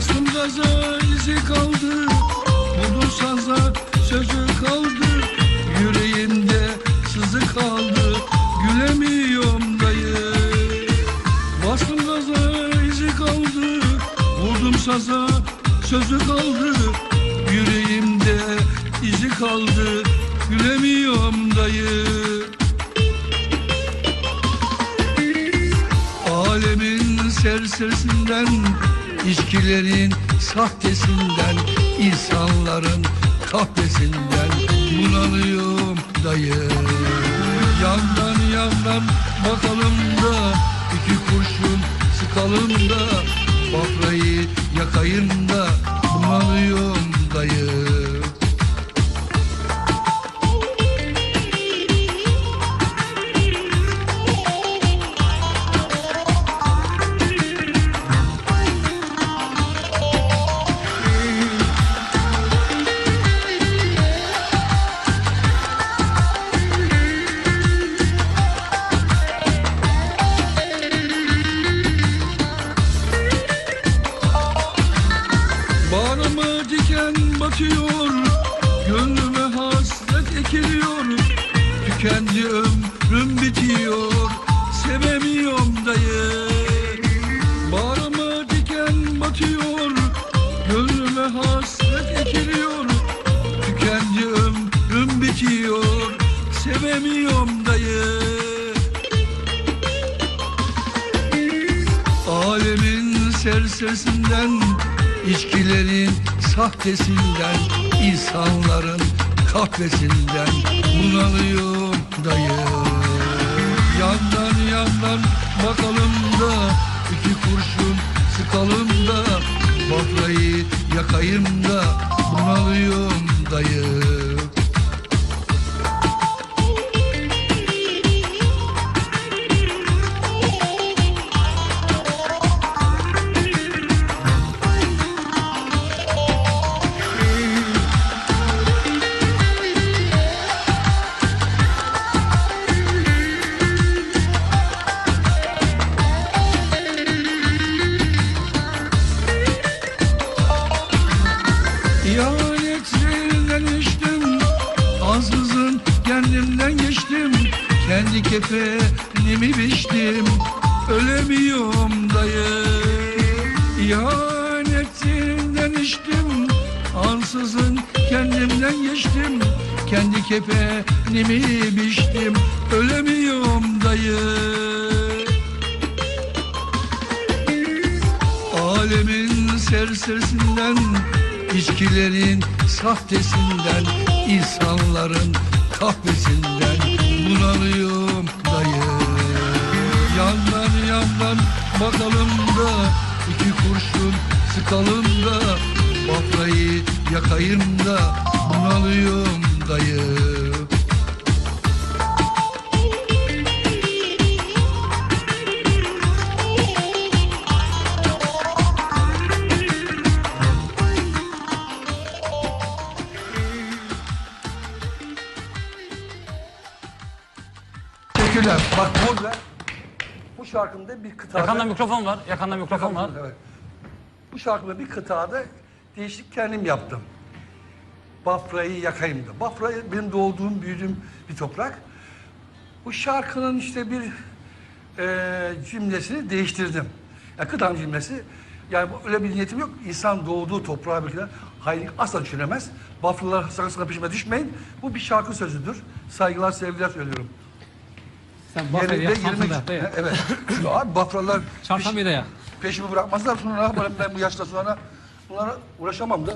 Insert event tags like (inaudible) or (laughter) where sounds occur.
Bastım gaza izi kaldı. Budur saza sözü kaldı. Yüreğimde sızı kaldı. Gülemiyorum dayı. Bastım gaza izi kaldı. Vurdum saza sözü kaldı. Yüreğimde izi kaldı. Gülemiyorum dayı. Alemin serserisinden içkilerin sahtesinden insanların kahvesinden bunalıyorum dayı. Yandan yandan bakalım da iki kurşun sıkalım da Bafrayı yakayım batıyor. Gönlüme hasret ekiliyor. Tükendi ömrüm bitiyor. Sevemiyorum dayı. Bağrıma diken batıyor. Gönlüme hasret ekiliyor. Tükendi ömrüm bitiyor. Sevemiyorum dayı. Alemin sersesinden, içkilerin sahtesinden, insanların kahvesinden bunalıyorum dayı. Yandan yandan bakalım da iki kurşun sıkalım da bafrayı yakayım da bunalıyorum dayı. İhanetlerinden içtim Ansızın kendimden geçtim. Kendi kefenimi biçtim Ölemiyorum dayı. İhanetlerinden içtim Ansızın kendimden geçtim. Kendi kefenimi biçtim Ölemiyorum dayı. Alemin serserisinden, içkilerin sahtesinden, insanların kahvesinden bunalıyorum dayı. Yandan yandan bakalım da iki kurşun sıkalım da bafrayı yakayım da bunalıyorum dayı. Teşekkürler. Bak burada bu şarkımda bir kıtada... Yakanda mikrofon var. Yakanda mikrofon var. Evet. Bu şarkımda bir kıtada değişik kendim yaptım. Bafra'yı yakayım da. Bafra benim doğduğum, büyüdüğüm bir toprak. Bu şarkının işte bir e, cümlesini değiştirdim. Ya kıtam cümlesi. Yani öyle bir niyetim yok. İnsan doğduğu toprağa bir kere hainlik asla düşünemez. Bafralar sakın sakın peşime düşmeyin. Bu bir şarkı sözüdür. Saygılar, sevgiler söylüyorum. Sen Bafra'yı Yerinde yak. (laughs) Evet. Çünkü abi Bafralar Çarşamba'yı da yak. peşimi bırakmazlar sonra ben bu yaşta sonra bunlara uğraşamam da.